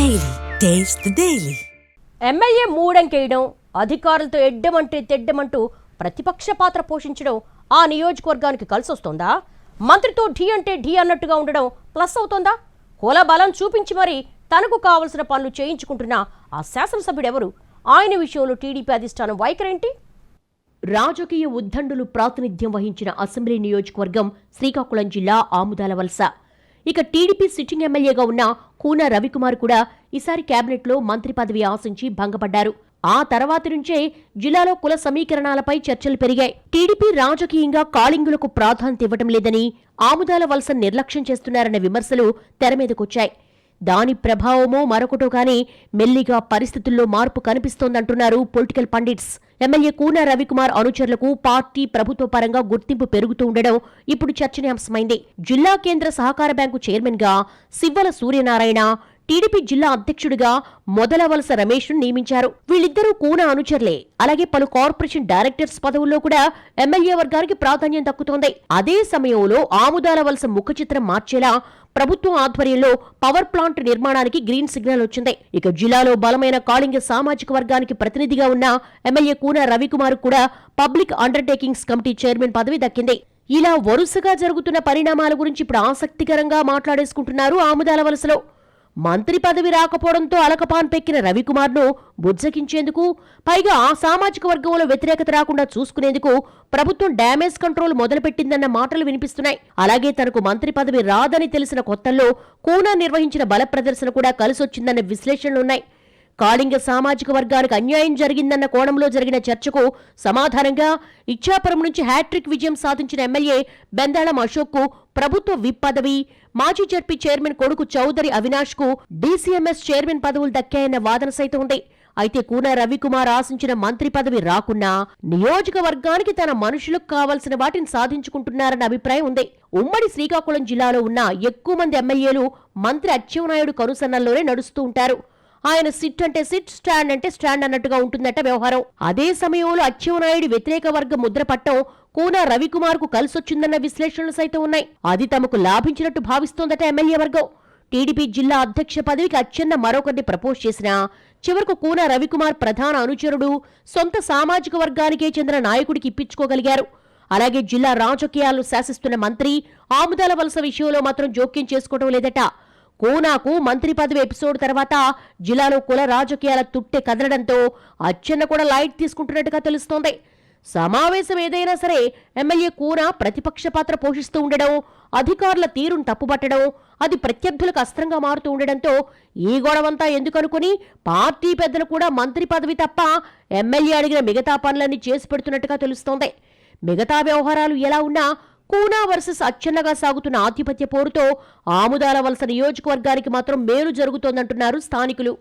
Daily taste daily MLA మూడంకేయడం అధికారులతో ఎడ్డమంటే తెడ్డమంటూ ప్రతిపక్ష పాత్ర పోషించడం ఆ నియోజకవర్గానికి కలిసొస్తోందా? మంత్రితో ఢీ అంటే ఢీ అన్నట్టుగా ఉండడం ప్లస్ అవుతోందా? కుల బలం చూపించి మరీ తనకు కావలసిన పనులు చేయించుకుంటున్న ఆ శాసనసభ్యుడెవరు? ఆయన విషయంలో టీడీపీ అధిష్టానం వైఖరేంటి? రాజకీయ ఉద్దండులు ప్రాతినిధ్యం వహించిన అసెంబ్లీ నియోజకవర్గం శ్రీకాకుళం జిల్లా ఆముదాల వలస. ఇక టీడీపీ సిట్టింగ్ ఎమ్మెల్యేగా ఉన్న కూన రవికుమార్ కూడా ఈసారి కేబినెట్లో మంత్రి పదవి ఆశించి భంగపడ్డారు. ఆ తర్వాత నుంచే జిల్లాలో కుల సమీకరణాలపై చర్చలు పెరిగాయి. టీడీపీ రాజకీయంగా కాళింగులకు ప్రాధాన్యత ఇవ్వటం లేదని ఆముదాల వలస నిర్లక్ష్యం చేస్తున్నారన్న విమర్శలు తెరమీదకొచ్చాయి దాని ప్రభావమో మరొకటో కానీ మెల్లిగా పరిస్థితుల్లో మార్పు కనిపిస్తోందంటున్నారు political pundits. MLA Koona Ravikumar అనుచరులకు party ప్రభుత్వ పరంగా గుర్తింపు పెరుగుతూ ఉండడం ఇప్పుడు చర్చనీయాంశమైంది. జిల్లా కేంద్ర సహకార బ్యాంకు చైర్మన్గా సివ్వల సూర్యనారాయణ టీడీపీ జిల్లా అధ్యక్షుడిగా మొదల వలస రమేష్ను నియమించారు. వీళ్ళిద్దరూ కూన అనుచరులే. అలాగే పలు కార్పొరేషన్ డైరెక్టర్స్ పదవుల్లో కూడా ఎమ్మెల్యే వర్గానికి ప్రాధాన్యం దక్కుతోంది. అదే సమయంలో ఆముదాల వలస ముఖ చిత్రం మార్చేలా ప్రభుత్వం ఆధ్వర్యంలో పవర్ ప్లాంట్ నిర్మాణానికి గ్రీన్ సిగ్నల్ వచ్చింది. ఇక జిల్లాలో బలమైన కాళింగ సామాజిక వర్గానికి ప్రతినిధిగా ఉన్న ఎమ్మెల్యే కూన రవికుమార్ కూడా పబ్లిక్ అండర్టేకింగ్స్ కమిటీ చైర్మన్ పదవి దక్కింది. ఇలా వరుసగా జరుగుతున్న పరిణామాల గురించి ఇప్పుడు ఆసక్తికరంగా మాట్లాడేసుకుంటున్నారు ఆముదాల వలసలో. మంత్రి పదవి రాకపోవడంతో అలకపాన్ పెక్కిన రవికుమార్ను బుజ్జగించేందుకు పైగా ఆ సామాజిక వర్గంలో వ్యతిరేకత రాకుండా చూసుకునేందుకు ప్రభుత్వం డ్యామేజ్ కంట్రోల్ మొదలుపెట్టిందన్న మాటలు వినిపిస్తున్నాయి. అలాగే తనకు మంత్రి పదవి రాదని తెలిసిన కొత్తల్లో కూనా నిర్వహించిన బల ప్రదర్శన కూడా కలిసొచ్చిందన్న విశ్లేషణలున్నాయి. కాళింగ సామాజిక వర్గానికి అన్యాయం జరిగిందన్న కోణంలో జరిగిన చర్చకు సమాధానంగా ఇచ్చాపురం నుంచి హ్యాట్రిక్ విజయం సాధించిన ఎమ్మెల్యే బెందాళం అశోక్కు ప్రభుత్వ విప్ పదవి. మాజీ జడ్పీ చైర్మన్ కొడుకు చౌదరి అవినాష్కు డీసీఎంఎస్ చైర్మన్ పదవులు దక్కాయన్న వాదన సైతం ఉంది. అయితే కూన రవికుమార్ ఆశించిన మంత్రి పదవి రాకున్నా నియోజకవర్గానికి తన మనుషులకు కావలసిన వాటిని సాధించుకుంటున్నారన్న అభిప్రాయం ఉంది. ఉమ్మడి శ్రీకాకుళం జిల్లాలో ఉన్న ఎక్కువ మంది ఎమ్మెల్యేలు మంత్రి అచ్చెన్నాయుడు కనుసన్నల్లోనే నడుస్తూ ఉంటారు. ఆయన సిట్ అంటే సిట్ స్టాండ్ అంటే స్టాండ్ అన్నట్టుగా ఉంటుందట వ్యవహారం. అదే సమయంలో అచ్చెవనాయుడి వ్యతిరేక వర్గ ముద్ర పట్టం కూన రవికుమార్కు కలిసొచ్చిందన్న విశ్లేషణలు సైతం ఉన్నాయి. అది తమకు లాభించినట్టు భావిస్తోందట ఎమ్మెల్యే వర్గం. టీడీపీ జిల్లా అధ్యక్ష పదవికి అచ్చెన్న మరొకరిని ప్రపోజ్ చేసినా చివరకు కూన రవికుమార్ ప్రధాన అనుచరుడు సొంత సామాజిక వర్గానికే చెందిన నాయకుడికి ఇప్పించుకోగలిగారు. అలాగే జిల్లా రాజకీయాలను శాసిస్తున్న మంత్రి ఆముదాల వలస విషయంలో మాత్రం జోక్యం చేసుకోవడం లేదట. కూనాకు మంత్రి పదవి ఎపిసోడ్ తర్వాత జిల్లాలో కుల రాజకీయాల తుట్టె కదలడంతో అచ్చెన్న కూడా లైట్ తీసుకుంటున్నట్టుగా తెలుస్తోంది. సమావేశం ఏదైనా సరే ఎమ్మెల్యే కూన ప్రతిపక్ష పాత్ర పోషిస్తూ ఉండడం అధికారుల తీరును తప్పుపట్టడం అది ప్రత్యర్థులకు అస్త్రంగా మారుతూ ఉండడంతో ఈ గొడవంతా ఎందుకనుకుని పార్టీ పెద్దలు కూడా మంత్రి పదవి తప్ప ఎమ్మెల్యే అడిగిన మిగతా పనులన్నీ చేసి పెడుతున్నట్టుగా తెలుస్తోంది. మిగతా వ్యవహారాలు ఎలా ఉన్నా కూనా వర్సెస్ అచ్చన్నగా సాగుతున్న ఆధిపత్య పోరుతో ఆముదాల వలస నియోజకవర్గానికి మాత్రం మేలు జరుగుతోందంటున్నారు స్థానికులు.